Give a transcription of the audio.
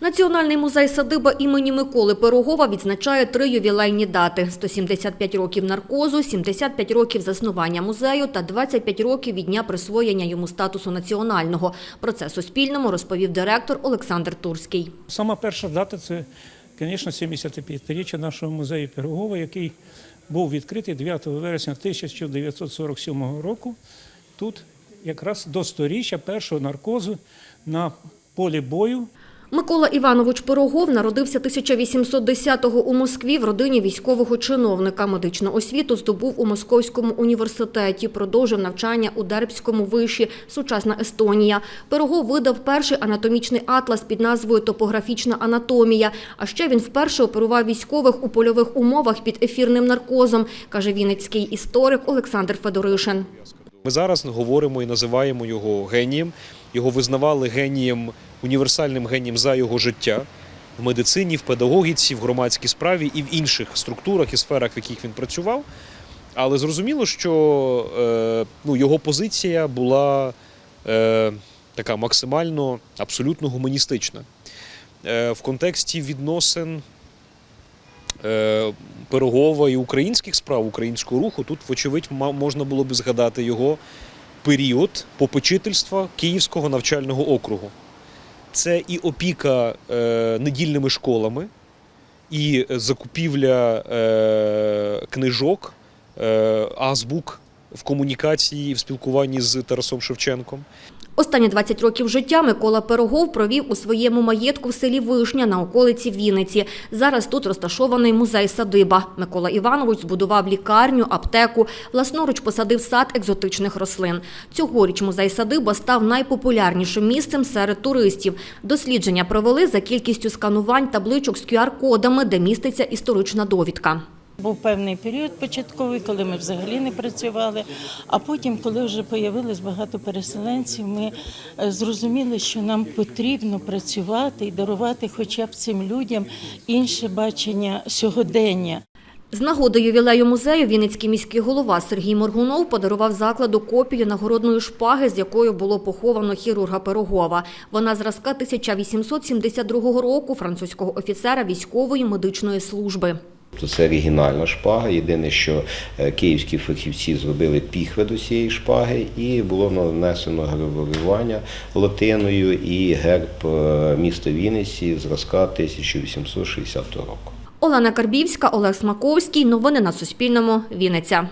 Національний музей садиба імені Миколи Пирогова відзначає три ювілейні дати: 175 років наркозу, 75 років заснування музею та 25 років від дня присвоєння йому статусу національного. Про це Суспільному розповів директор Олександр Турський. Сама перша дата це, звісно, 75-річчя нашого музею Пирогова, який був відкритий 9 вересня 1947 року. Тут якраз до сторіччя першого наркозу на полі бою. Микола Іванович Пирогов народився 1810-го у Москві в родині військового чиновника. Медичну освіту здобув у Московському університеті, продовжив навчання у Дербському виші «Сучасна Естонія». Пирогов видав перший анатомічний атлас під назвою «Топографічна анатомія». А ще він вперше оперував військових у польових умовах під ефірним наркозом, каже вінницький історик Олександр Федоришин. Ми зараз говоримо і називаємо його генієм. Його визнавали генієм, універсальним генієм за його життя в медицині, в педагогіці, в громадській справі і в інших структурах і сферах, в яких він працював. Але зрозуміло, що е, ну, його позиція була е, така максимально абсолютно гуманістична. Е, в контексті відносин е, Пирогова і українських справ українського руху, тут, вочевидь, можна було б згадати його період попечительства Київського навчального округу. Це і опіка е, недільними школами, і закупівля е, книжок, е, азбук в комунікації в спілкуванні з Тарасом Шевченком. Останні 20 років життя Микола Пирогов провів у своєму маєтку в селі Вишня на околиці Вінниці. Зараз тут розташований музей садиба. Микола Іванович збудував лікарню, аптеку, власноруч посадив сад екзотичних рослин. Цьогоріч музей садиба став найпопулярнішим місцем серед туристів. Дослідження провели за кількістю сканувань табличок з QR-кодами, де міститься історична довідка. Був певний період початковий, коли ми взагалі не працювали. А потім, коли вже появилось багато переселенців, ми е, зрозуміли, що нам потрібно працювати і дарувати хоча б цим людям інше бачення сьогодення. З нагоди ювілею музею Вінницький міський голова Сергій Моргунов подарував закладу копію нагородної шпаги, з якою було поховано хірурга Пирогова. Вона зразка 1872 року французького офіцера військової медичної служби. Тобто це оригінальна шпага. Єдине, що е, київські фахівці зробили піхви до цієї шпаги, і було нанесено гравювання латиною і герб е, міста Вінниці зразка 1860 року. Олена Карбівська, Олег Смаковський. Новини на Суспільному. Вінниця.